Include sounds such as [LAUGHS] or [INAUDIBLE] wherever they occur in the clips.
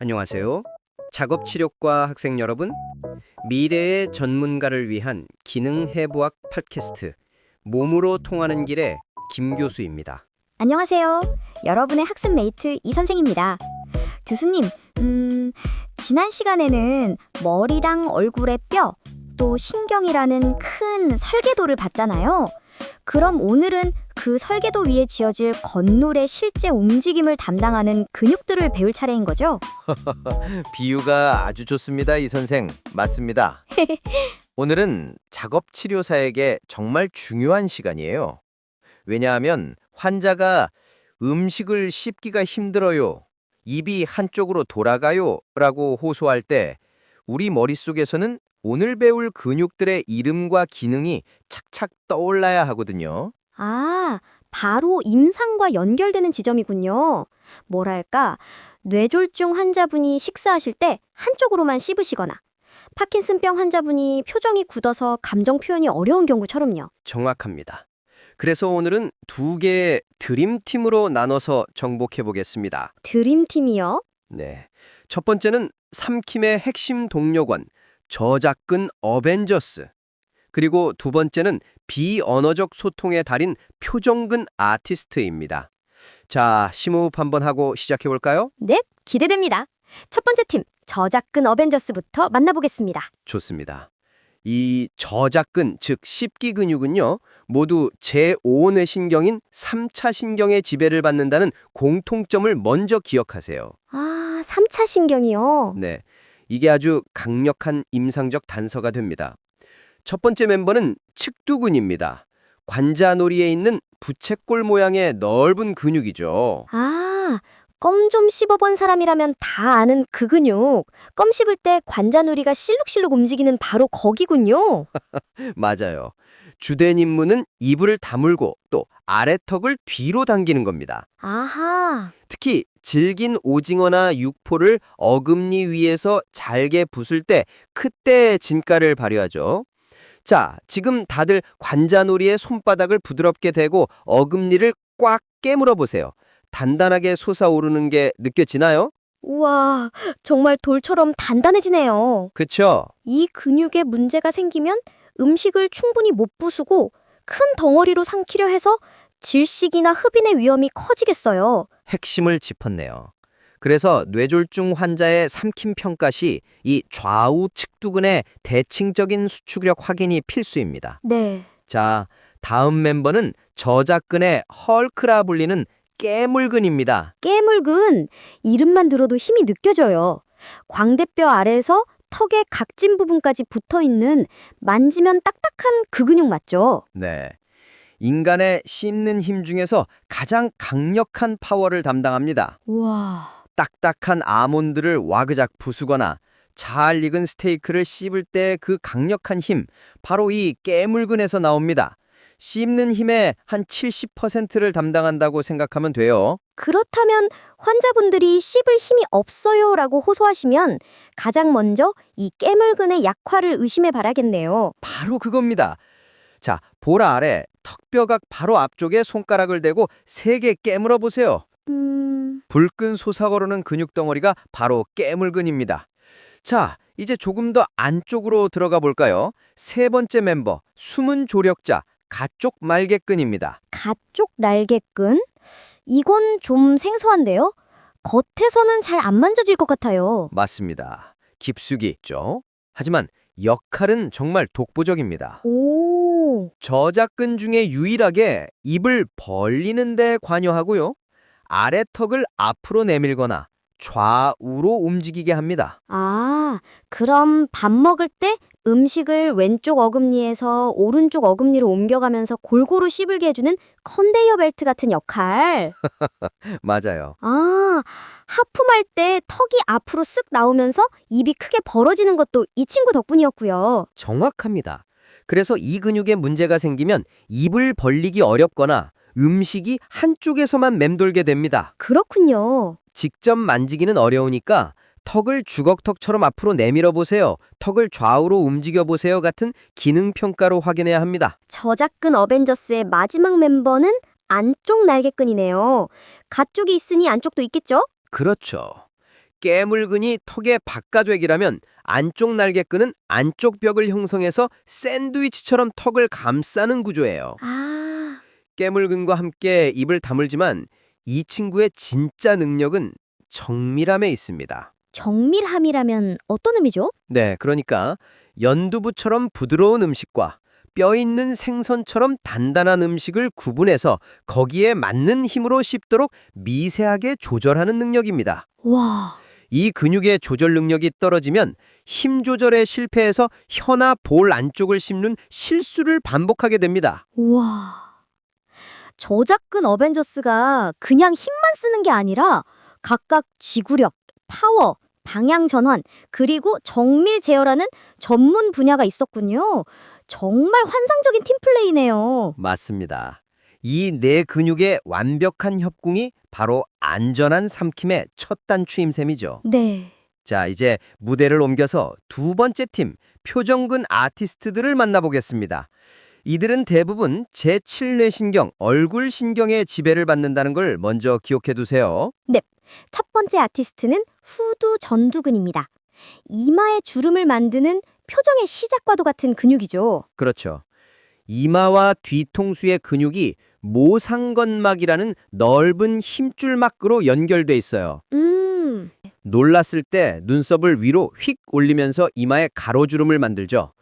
안녕하세요. 작업 치료과 학생 여러분. 미래의 전문가를 위한 기능 해부학 팟캐스트 몸으로 통하는 길의 김 교수입니다. 안녕하세요. 여러분의 학습 메이트 이 선생입니다. 교수님, 음, 지난 시간에는 머리랑 얼굴의 뼈, 또 신경이라는 큰 설계도를 봤잖아요. 그럼 오늘은 그 설계도 위에 지어질 건물의 실제 움직임을 담당하는 근육들을 배울 차례인 거죠? [LAUGHS] 비유가 아주 좋습니다, 이 선생. 맞습니다. [LAUGHS] 오늘은 작업 치료사에게 정말 중요한 시간이에요. 왜냐하면 환자가 음식을 씹기가 힘들어요. 입이 한쪽으로 돌아가요. 라고 호소할 때 우리 머릿속에서는 오늘 배울 근육들의 이름과 기능이 착착 떠올라야 하거든요. 아, 바로 임상과 연결되는 지점이군요. 뭐랄까, 뇌졸중 환자분이 식사하실 때 한쪽으로만 씹으시거나, 파킨슨병 환자분이 표정이 굳어서 감정 표현이 어려운 경우처럼요. 정확합니다. 그래서 오늘은 두 개의 드림팀으로 나눠서 정복해 보겠습니다. 드림팀이요? 네. 첫 번째는 삼킴의 핵심 동력원 저작근 어벤져스. 그리고 두 번째는 비언어적 소통의 달인 표정근 아티스트입니다. 자, 심호흡 한번 하고 시작해 볼까요? 네, 기대됩니다. 첫 번째 팀, 저작근 어벤져스부터 만나보겠습니다. 좋습니다. 이 저작근, 즉 씹기 근육은요, 모두 제5뇌 신경인 3차 신경의 지배를 받는다는 공통점을 먼저 기억하세요. 아, 3차 신경이요? 네. 이게 아주 강력한 임상적 단서가 됩니다. 첫 번째 멤버는 측두근입니다. 관자놀이에 있는 부채꼴 모양의 넓은 근육이죠. 아, 껌 좀 씹어본 사람이라면 다 아는 그 근육. 껌 씹을 때 관자놀이가 실룩실룩 움직이는 바로 거기군요. [LAUGHS] 맞아요. 주된 임무는 이불을 다물고 또 아래턱을 뒤로 당기는 겁니다. 아하. 특히 질긴 오징어나 육포를 어금니 위에서 잘게 부술 때 그때 진가를 발휘하죠. 자, 지금 다들 관자놀이의 손바닥을 부드럽게 대고 어금니를 꽉 깨물어 보세요. 단단하게 솟아오르는 게 느껴지나요? 우와, 정말 돌처럼 단단해지네요. 그쵸? 이 근육에 문제가 생기면 음식을 충분히 못 부수고 큰 덩어리로 삼키려 해서 질식이나 흡인의 위험이 커지겠어요. 핵심을 짚었네요. 그래서 뇌졸중 환자의 삼킴 평가 시 이 좌우 측두근의 대칭적인 수축력 확인이 필수입니다. 네. 자, 다음 멤버는 저작근의 헐크라 불리는 깨물근입니다. 깨물근, 이름만 들어도 힘이 느껴져요. 광대뼈 아래에서 턱의 각진 부분까지 붙어 있는 만지면 딱딱한 그 근육 맞죠? 네. 인간의 씹는 힘 중에서 가장 강력한 파워를 담당합니다. 우와. 딱딱한 아몬드를 와그작 부수거나 잘 익은 스테이크를 씹을 때 그 강력한 힘, 바로 이 깨물근에서 나옵니다. 씹는 힘의 한 70%를 담당한다고 생각하면 돼요. 그렇다면 환자분들이 씹을 힘이 없어요 라고 호소하시면 가장 먼저 이 깨물근의 약화를 의심해 봐야겠네요. 바로 그겁니다. 자, 보라 아래 턱뼈각 바로 앞쪽에 손가락을 대고 세게 깨물어 보세요. 음, 불끈 솟아오르는 근육 덩어리가 바로 깨물근입니다. 자, 이제 조금 더 안쪽으로 들어가 볼까요? 세 번째 멤버, 숨은 조력자, 가쪽 말개근입니다. 가쪽 날개근? 이건 좀 생소한데요? 겉에서는 잘 안 만져질 것 같아요. 맞습니다. 깊숙이 있죠. 하지만 역할은 정말 독보적입니다. 오, 저작근 중에 유일하게 입을 벌리는 데 관여하고요. 아래 턱을 앞으로 내밀거나 좌우로 움직이게 합니다. 아, 그럼 밥 먹을 때 음식을 왼쪽 어금니에서 오른쪽 어금니로 옮겨가면서 골고루 씹을게 해주는 컨베이어 벨트 같은 역할. [LAUGHS] 맞아요. 아, 하품할 때 턱이 앞으로 쓱 나오면서 입이 크게 벌어지는 것도 이 친구 덕분이었고요. 정확합니다. 그래서 이 근육에 문제가 생기면 입을 벌리기 어렵거나 음식이 한쪽에서만 맴돌게 됩니다. 그렇군요. 직접 만지기는 어려우니까 턱을 주걱턱처럼 앞으로 내밀어 보세요. 턱을 좌우로 움직여 보세요. 같은 기능 평가로 확인해야 합니다. 저작근 어벤져스의 마지막 멤버는 안쪽 날개끈이네요. 가쪽이 있으니 안쪽도 있겠죠? 그렇죠. 깨물근이 턱의 바깥외기라면 안쪽 날개끈은 안쪽 벽을 형성해서 샌드위치처럼 턱을 감싸는 구조예요. 아, 깨물근과 함께 입을 다물지만 이 친구의 진짜 능력은 정밀함에 있습니다. 정밀함이라면 어떤 의미죠? 네, 그러니까 연두부처럼 부드러운 음식과 뼈 있는 생선처럼 단단한 음식을 구분해서 거기에 맞는 힘으로 씹도록 미세하게 조절하는 능력입니다. 와, 이 근육의 조절 능력이 떨어지면 힘 조절에 실패해서 혀나 볼 안쪽을 씹는 실수를 반복하게 됩니다. 와. 저작근 어벤져스가 그냥 힘만 쓰는 게 아니라 각각 지구력, 파워, 방향 전환, 그리고 정밀 제어라는 전문 분야가 있었군요. 정말 환상적인 팀플레이네요. 맞습니다. 이 네 근육의 완벽한 협궁이 바로 안전한 삼킴의 첫 단추임 셈이죠. 네. 자, 이제 무대를 옮겨서 두 번째 팀, 표정근 아티스트들을 만나보겠습니다. 이들은 대부분 제7뇌신경, 얼굴 신경의 지배를 받는다는 걸 먼저 기억해 두세요. 첫 번째 아티스트는 후두 전두근입니다. 이마에 주름을 만드는 표정의 시작과도 같은 근육이죠. 그렇죠. 이마와 뒤통수의 근육이 모상건막이라는 넓은 힘줄막으로 연결돼 있어요. 음, 놀랐을 때 눈썹을 위로 휙 올리면서 이마에 가로주름을 만들죠.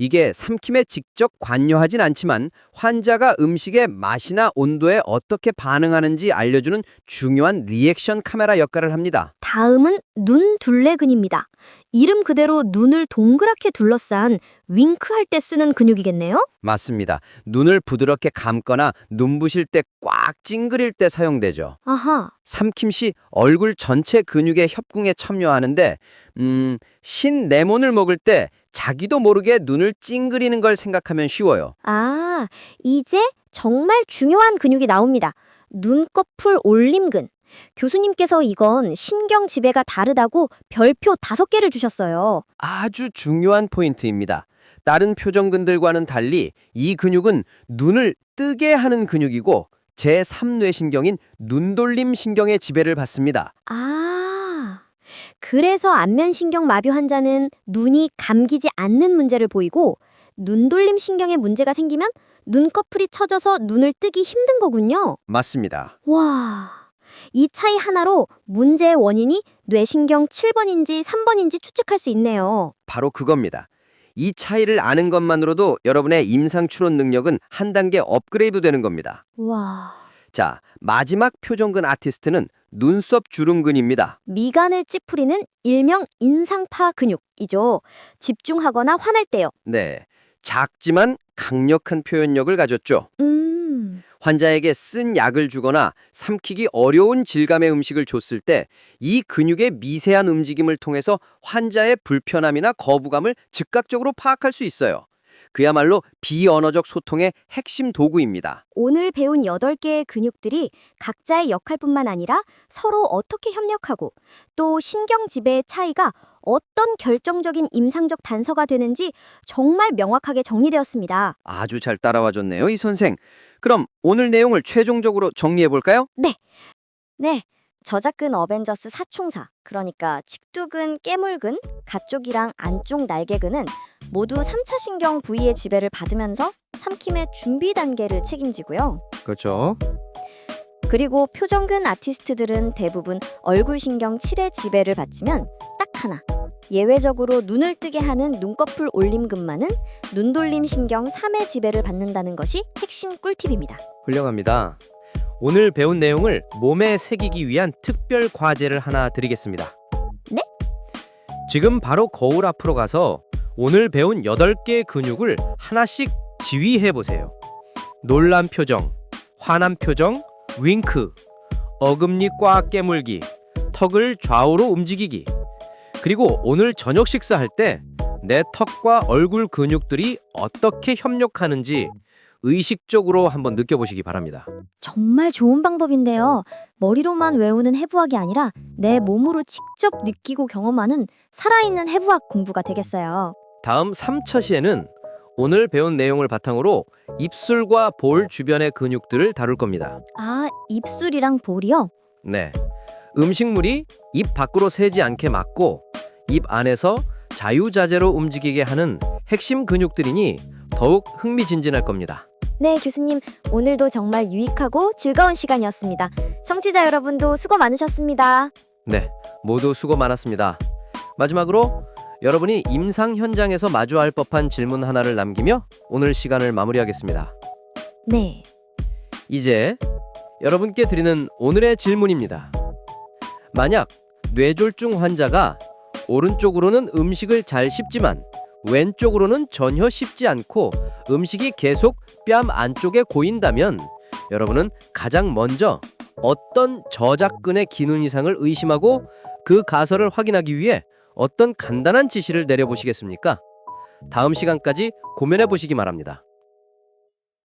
이게 삼킴에 직접 관여하진 않지만 환자가 음식의 맛이나 온도에 어떻게 반응하는지 알려주는 중요한 리액션 카메라 역할을 합니다. 다음은 눈 둘레근입니다. 이름 그대로 눈을 동그랗게 둘러싼 윙크할 때 쓰는 근육이겠네요? 맞습니다. 눈을 부드럽게 감거나 눈부실 때 꽉 찡그릴 때 사용되죠. 아하, 삼킴 씨 얼굴 전체 근육의 협궁에 참여하는데 음, 신 레몬을 먹을 때 자기도 모르게 눈을 찡그리는 걸 생각하면 쉬워요. 아, 이제 정말 중요한 근육이 나옵니다. 눈꺼풀 올림근. 교수님께서 이건 신경 지배가 다르다고 별표 다섯 개를 주셨어요. 아주 중요한 포인트입니다. 다른 표정근들과는 달리 이 근육은 눈을 뜨게 하는 근육이고 제3뇌신경인 눈돌림 신경의 지배를 받습니다. 아, 그래서 안면신경 마비 환자는 눈이 감기지 않는 문제를 보이고 눈돌림 신경에 문제가 생기면 눈꺼풀이 처져서 눈을 뜨기 힘든 거군요. 맞습니다. 와, 이 차이 하나로 문제의 원인이 뇌신경 7번인지 3번인지 추측할 수 있네요. 바로 그겁니다. 이 차이를 아는 것만으로도 여러분의 임상 추론 능력은 한 단계 업그레이드 되는 겁니다. 와, 자, 마지막 표정근 아티스트는 눈썹 주름근입니다. 미간을 찌푸리는 일명 인상파 근육이죠. 집중하거나 화날 때요. 네. 작지만 강력한 표현력을 가졌죠. 음, 환자에게 쓴 약을 주거나 삼키기 어려운 질감의 음식을 줬을 때 이 근육의 미세한 움직임을 통해서 환자의 불편함이나 거부감을 즉각적으로 파악할 수 있어요. 그야말로 비언어적 소통의 핵심 도구입니다. 오늘 배운 8개의 근육들이 각자의 역할뿐만 아니라 서로 어떻게 협력하고 또 신경 지배의 차이가 어떤 결정적인 임상적 단서가 되는지 정말 명확하게 정리되었습니다. 아주 잘 따라와 줬네요, 이 선생. 그럼 오늘 내용을 최종적으로 정리해 볼까요? 네. 저작근 어벤져스 사총사, 그러니까 측두근, 깨물근, 가쪽이랑 안쪽 날개근은 모두 3차 신경 부위의 지배를 받으면서 삼킴의 준비 단계를 책임지고요. 그렇죠. 그리고 표정근 아티스트들은 대부분 얼굴 신경 7의 지배를 받지만 딱 하나. 예외적으로 눈을 뜨게 하는 눈꺼풀 올림근만은 눈돌림 신경 3의 지배를 받는다는 것이 핵심 꿀팁입니다. 훌륭합니다. 오늘 배운 내용을 몸에 새기기 위한 특별 과제를 하나 드리겠습니다. 네? 지금 바로 거울 앞으로 가서 오늘 배운 8개의 근육을 하나씩 지휘해 보세요. 놀란 표정, 화난 표정, 윙크, 어금니 꽉 깨물기, 턱을 좌우로 움직이기. 그리고 오늘 저녁 식사할 때 내 턱과 얼굴 근육들이 어떻게 협력하는지 의식적으로 한번 느껴보시기 바랍니다. 정말 좋은 방법인데요. 머리로만 외우는 해부학이 아니라 내 몸으로 직접 느끼고 경험하는 살아있는 해부학 공부가 되겠어요. 다음 3차 시에는 오늘 배운 내용을 바탕으로 입술과 볼 주변의 근육들을 다룰 겁니다. 아, 입술이랑 볼이요? 네. 음식물이 입 밖으로 새지 않게 막고 입 안에서 자유자재로 움직이게 하는 핵심 근육들이니 더욱 흥미진진할 겁니다. 네, 교수님. 오늘도 정말 유익하고 즐거운 시간이었습니다. 청취자 여러분도 수고 많으셨습니다. 네, 모두 수고 많았습니다. 마지막으로 여러분이 임상 현장에서 마주할 법한 질문 하나를 남기며 오늘 시간을 마무리하겠습니다. 네. 이제 여러분께 드리는 오늘의 질문입니다. 만약 뇌졸중 환자가 오른쪽으로는 음식을 잘 씹지만 왼쪽으로는 전혀 씹지 않고 음식이 계속 뺨 안쪽에 고인다면 여러분은 가장 먼저 어떤 저작근의 기능 이상을 의심하고 그 가설을 확인하기 위해 어떤 간단한 지시를 내려보시겠습니까? 다음 시간까지 고민해 보시기 바랍니다.